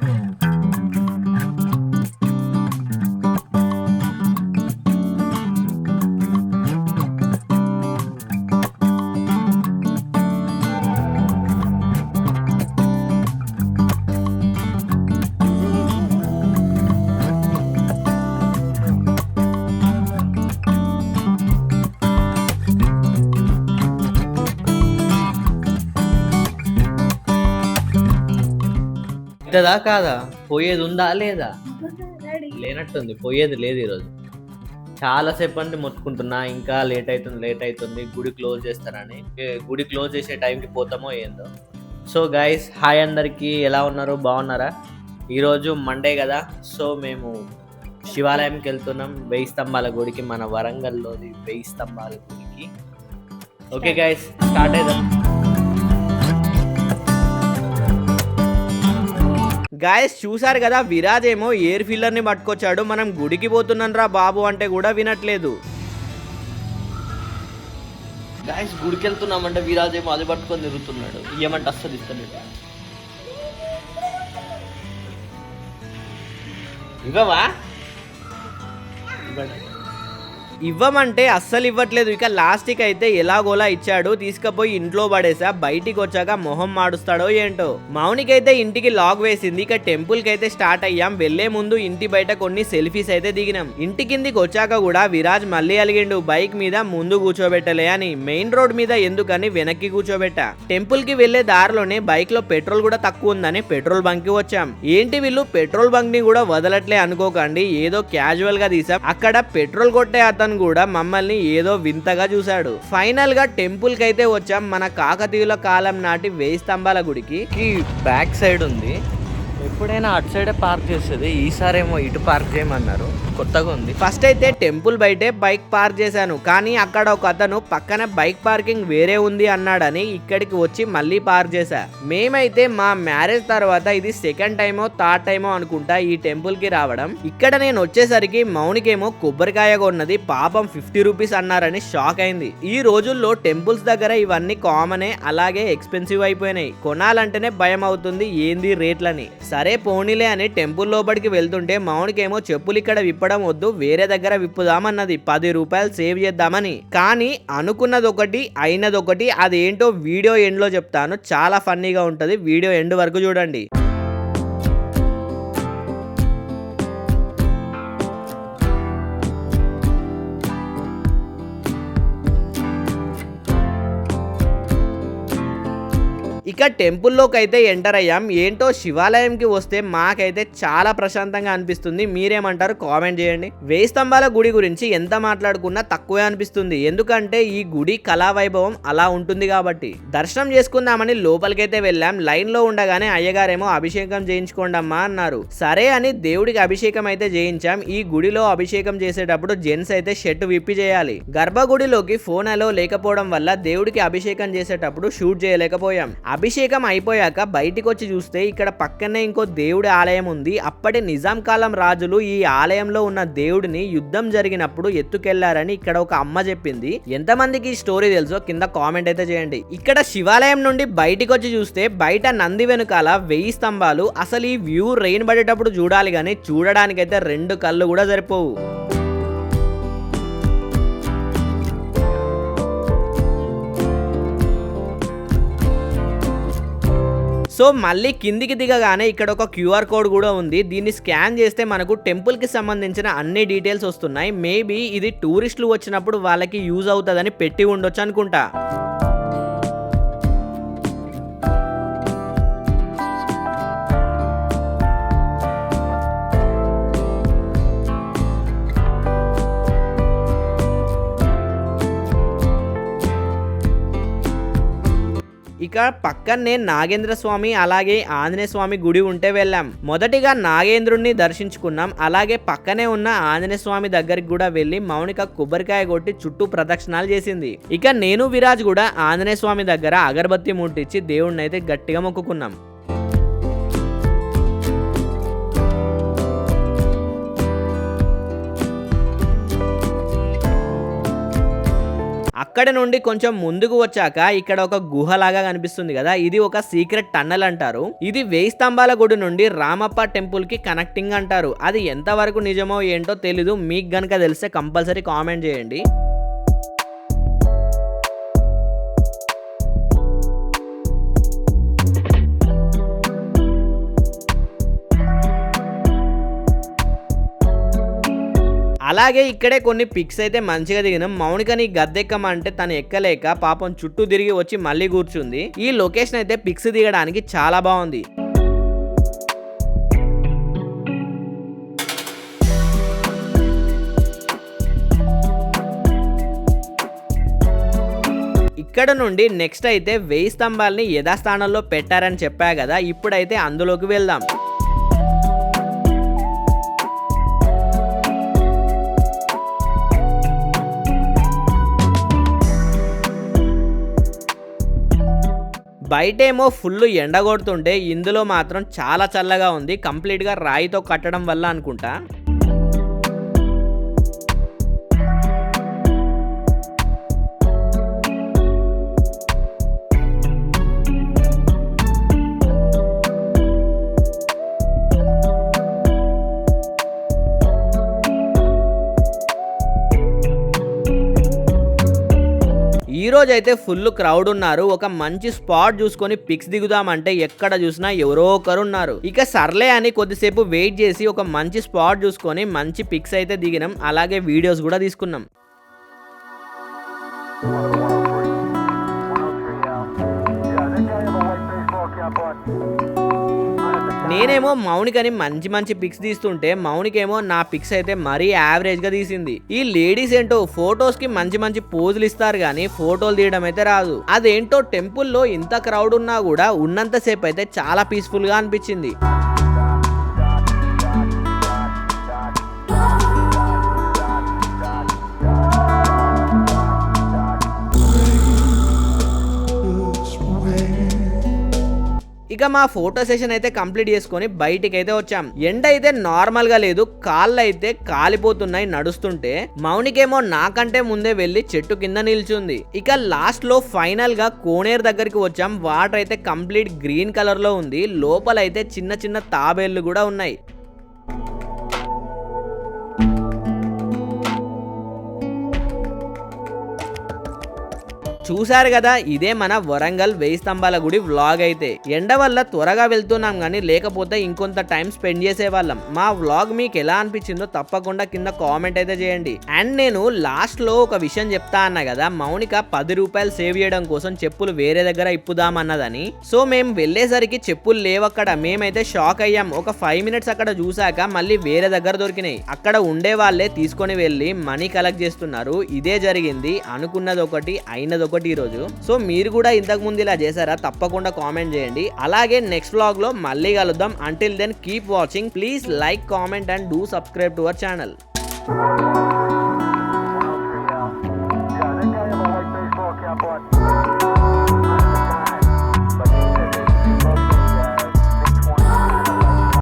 嗯。ఇంతదా కాదా? పోయేది ఉందా లేదా లేనట్టుంది పోయేది లేదు ఈరోజు. చాలా సేపు అంటే మొత్తుకుంటున్నా ఇంకా లేట్ అవుతుంది లేట్ అవుతుంది గుడి క్లోజ్ చేస్తారని గుడి క్లోజ్ చేసే టైంకి పోతామో ఏందో. సో గైస్ హాయ్ అందరికీ ఎలా ఉన్నారు? బాగున్నారా? ఈరోజు మండే కదా సో మేము శివాలయంకి వెళ్తున్నాం వెయ్యి స్తంభాల గుడికి మన వరంగల్లోది వెయ్యి స్తంభాల గుడికి. ఓకే గైస్ స్టార్ట్ అయిదాం. గాయస్ చూశారు కదా విరాజ్ ఏమో ఎయిర్ ఫిల్లర్ని పట్టుకొచ్చాడు. మనం గుడికి పోతున్నాం రా బాబు అంటే కూడా వినట్లేదు. గాయస్ గుడికి వెళ్తున్నామంటే విరాజ్ ఏమో అది పట్టుకొని తిరుగుతున్నాడు. ఏమంటే అస్సలు ఇస్తలేదు. ఇవ్వవా ఇవ్వండి. ఇవ్వమంటే అస్సలు ఇవ్వట్లేదు. ఇక లాస్ట్కి అయితే ఎలాగోలా ఇచ్చాడు. తీసుకుపోయి ఇంట్లో పడేసా. బయటికి వచ్చాక మొహం మాడుస్తాడో ఏంటో. మౌనికైతే ఇంటికి లాగ్ వేసింది. ఇక టెంపుల్కి అయితే స్టార్ట్ అయ్యాం. వెళ్ళే ముందు ఇంటి బయట కొన్ని సెల్ఫీస్ అయితే దిగినాం. ఇంటి కిందికి వచ్చాక కూడా విరాజ్ మళ్ళీ అలిగిండు. బైక్ మీద ముందు కూర్చోబెట్టలే అని. మెయిన్ రోడ్ మీద ఎందుకని వెనక్కి కూర్చోబెట్టా. టెంపుల్కి వెళ్ళే దారిలోనే బైక్లో పెట్రోల్ కూడా తక్కువ ఉందని పెట్రోల్ బంక్కి వచ్చాం. ఏంటి వీళ్ళు పెట్రోల్ బంక్ని కూడా వదలట్లే అనుకోకండి. ఏదో క్యాజువల్గా తీసాం. అక్కడ పెట్రోల్ కొట్టే అతను కూడా మమ్మల్ని ఏదో వింతగా చూశాడు. ఫైనల్గా టెంపుల్ కైతే వచ్చాం. మన కాకతీయుల కాలం నాటి వేయి స్తంభాల గుడికి. ఈ బ్యాక్ సైడ్ ఉంది. ఎప్పుడైనా అటు సైడే పార్క్ చేసేది ఈసారేమో ఇటు పార్క్ చేయమన్నారు. కొత్తగా ఉంది. ఫస్ట్ అయితే టెంపుల్ బయటే బైక్ పార్క్ చేశాను. కానీ అక్కడ ఒక అతను పక్కన బైక్ పార్కింగ్ వేరే ఉంది అన్నాడని ఇక్కడికి వచ్చి మళ్ళీ పార్క్ చేశా. మేమైతే మా మ్యారేజ్ తర్వాత ఇది సెకండ్ టైమో థర్డ్ టైమో అనుకుంటా ఈ టెంపుల్కి రావడం. ఇక్కడ నేను వచ్చేసరికి మౌనికేమో కొబ్బరికాయ కొన్నది పాపం ఫిఫ్టీ రూపీస్ అన్నారని షాక్ అయింది. ఈ రోజుల్లో టెంపుల్స్ దగ్గర ఇవన్నీ కామనే అలాగే ఎక్స్పెన్సివ్ అయిపోయినాయి. కొనాలంటేనే భయం అవుతుంది ఏంది రేట్లని. సరే పోనీలే అని టెంపుల్ లోపలికి వెళ్తుంటే మౌనికేమో చెప్పులు ఇక్కడ విప్పడం వద్దు వేరే దగ్గర విప్పుదామన్నది. పది రూపాయలు సేవ్ చేద్దామని. కానీ అనుకున్నది ఒకటి అయినది ఒకటి అదేంటో వీడియో ఎండ్లో చెప్తాను. చాలా ఫన్నీగా ఉంటుంది. వీడియో ఎండ్ వరకు చూడండి. ఇక టెంపుల్లోకి అయితే ఎంటర్ అయ్యాం. ఏంటో శివాలయంకి వస్తే మాకైతే చాలా ప్రశాంతంగా అనిపిస్తుంది. మీరేమంటారు? కామెంట్ చేయండి. వేయి స్తంభాల గుడి గురించి ఎంత మాట్లాడుకున్నా తక్కువే అనిపిస్తుంది. ఎందుకంటే ఈ గుడి కళా వైభవం అలా ఉంటుంది కాబట్టి. దర్శనం చేసుకుందామని లోపలికైతే వెళ్ళాం. లైన్లో ఉండగానే అయ్యగారేమో అభిషేకం చేయించుకోండి అమ్మా అన్నారు. సరే అని దేవుడికి అభిషేకం అయితే చేయించాం. ఈ గుడిలో అభిషేకం చేసేటప్పుడు జెంట్స్ అయితే షర్ట్ విప్పి చేయాలి. గర్భగుడిలోకి ఫోన్ అలో లేకపోవడం వల్ల దేవుడికి అభిషేకం చేసేటప్పుడు షూట్ చేయలేకపోయాం. అభిషేకం అయిపోయాక బయటికి వచ్చి చూస్తే ఇక్కడ పక్కనే ఇంకో దేవుడి ఆలయం ఉంది. అప్పటి నిజాం కాలం రాజులు ఈ ఆలయంలో ఉన్న దేవుడిని యుద్ధం జరిగినప్పుడు ఎత్తుకెళ్ళారని ఇక్కడ ఒక అమ్మ చెప్పింది. ఎంతమందికి ఈ స్టోరీ తెలుసో కింద కామెంట్ అయితే చేయండి. ఇక్కడ శివాలయం నుండి బయటికి వచ్చి చూస్తే బయట నంది వెనుకాల వెయ్యి స్తంభాలు. అసలు ఈ వ్యూ రెయిన్ పడేటప్పుడు చూడాలి కానీ చూడడానికైతే రెండు కళ్ళు కూడా సరిపోవు. సో మళ్ళీ కిందికి దిగగానే ఇక్కడ ఒక క్యూఆర్ కోడ్ కూడా ఉంది. దీన్ని స్కాన్ చేస్తే మనకు టెంపుల్కి సంబంధించిన అన్ని డీటెయిల్స్ వస్తున్నాయి. మేబీ ఇది టూరిస్టులు వచ్చినప్పుడు వాళ్ళకి యూజ్ అవుతుందని పెట్టి ఉండొచ్చు అనుకుంటా. ఇక పక్కనే నాగేంద్ర స్వామి అలాగే ఆంజనేయ స్వామి గుడి ఉంటే వెళ్ళాం. మొదటిగా నాగేంద్రుణ్ణి దర్శించుకున్నాం. అలాగే పక్కనే ఉన్న ఆంజనేయ స్వామి దగ్గరికి కూడా వెళ్ళి మౌనిక కొబ్బరికాయ కొట్టి చుట్టూ ప్రదక్షిణాలు చేసింది. ఇక నేను విరాజ్ కూడా ఆంజనేయ స్వామి దగ్గర అగరబత్తి ముట్టించి దేవుణ్ణి అయితే గట్టిగా మొక్కుకున్నాం. అక్కడ నుండి కొంచెం ముందుకు వచ్చాక ఇక్కడ ఒక గుహ లాగా కనిపిస్తుంది కదా. ఇది ఒక సీక్రెట్ టన్నల్ అంటారు. ఇది వేయి స్తంభాల గుడి నుండి రామప్ప టెంపుల్కి కనెక్టింగ్ అంటారు. అది ఎంతవరకు నిజమో ఏంటో తెలీదు. మీకు గనక తెలిస్తే కంపల్సరీ కామెంట్ చేయండి. అలాగే ఇక్కడే కొన్ని పిక్స్ అయితే మంచిగా దిగినాం. మౌనికని గద్దెక్కమంటే తను ఎక్కలేక పాపం చుట్టూ తిరిగి వచ్చి మళ్ళీ కూర్చుంది. ఈ లొకేషన్ అయితే పిక్స్ దిగడానికి చాలా బాగుంది. ఇక్కడ నుండి నెక్స్ట్ అయితే వెయ్యి స్తంభాలని యథాస్థానంలో పెట్టారని చెప్పా కదా ఇప్పుడైతే అందులోకి వెళ్దాం. బయటేమో ఫుల్ ఎండ కొడుతుంటే ఇందులో మాత్రం చాలా చల్లగా ఉంది. కంప్లీట్గా రాయితో కట్టడం వల్ల అనుకుంటా. ఈ అయితే ఫుల్ క్రౌడ్ ఉన్నారు. ఒక మంచి స్పాట్ చూసుకొని పిక్స్ దిగుదామంటే ఎక్కడ చూసినా ఎవరో ఒకరు ఉన్నారు ఇక సర్లే అని కొద్దిసేపు వెయిట్ చేసి ఒక మంచి స్పాట్ చూసుకొని మంచి పిక్స్ అయితే దిగినాం. అలాగే వీడియోస్ కూడా తీసుకున్నాం. నేనేమో మౌనికని మంచి మంచి పిక్స్ తీస్తుంటే మౌనికేమో నా పిక్స్ అయితే మరీ యావరేజ్గా తీసింది. ఈ లేడీస్ ఏంటో ఫొటోస్కి మంచి మంచి పోజులు ఇస్తారు కానీ ఫోటోలు తీయడం అయితే రాదు. అదేంటో టెంపుల్లో ఇంత క్రౌడ్ ఉన్నా కూడా ఉన్నంతసేపు అయితే చాలా పీస్ఫుల్గా అనిపించింది. ఇక మా ఫోటో సెషన్ అయితే కంప్లీట్ చేసుకొని బయటికి అయితే వచ్చాం. ఎండ అయితే నార్మల్గా లేదు కాళ్ళు అయితే కాలిపోతున్నాయి నడుస్తుంటే మౌనికేమో నాకంటే ముందే వెళ్ళి చెట్టు కింద నిల్చుంది. ఇక లాస్ట్లో ఫైనల్గా కోనేరు దగ్గరికి వచ్చాం. వాటర్ అయితే కంప్లీట్ గ్రీన్ కలర్లో ఉంది. లోపల అయితే చిన్న చిన్న తాబేళ్ళు కూడా ఉన్నాయి. చూశారు కదా ఇదే మన వరంగల్ వెయ్యి స్తంభాల గుడి వ్లాగ్ అయితే. ఎండ వల్ల త్వరగా వెళ్తున్నాం కానీ లేకపోతే ఇంకొంత టైం స్పెండ్ చేసేవాళ్ళం. మా వ్లాగ్ మీకు ఎలా అనిపించిందో తప్పకుండా కింద కామెంట్ అయితే చేయండి. అండ్ నేను లాస్ట్లో ఒక విషయం చెప్తా అన్నా కదా మౌనిక పది రూపాయలు సేవ్ చేయడం కోసం చెప్పులు వేరే దగ్గర ఇప్పుదామన్నదని. సో మేము వెళ్ళేసరికి చెప్పులు లేవక్కడ. మేమైతే షాక్ అయ్యాం. ఒక ఫైవ్ మినిట్స్ అక్కడ చూసాక మళ్ళీ వేరే దగ్గర దొరికినాయి. అక్కడ ఉండే వాళ్ళే తీసుకొని వెళ్ళి మనీ కలెక్ట్ చేస్తున్నారు. ఇదే జరిగింది. అనుకున్నది ఒకటి అయినది ఒకటి ఈరోజు. సో మీరు కూడా ఇంతకు ముందు ఇలా చేశారా? తప్పకుండా కామెంట్ చేయండి. అలాగే నెక్స్ట్ వ్లాగ్లో మళ్ళీ కలుద్దాం. Until then keep watching please like comment and do subscribe to our channel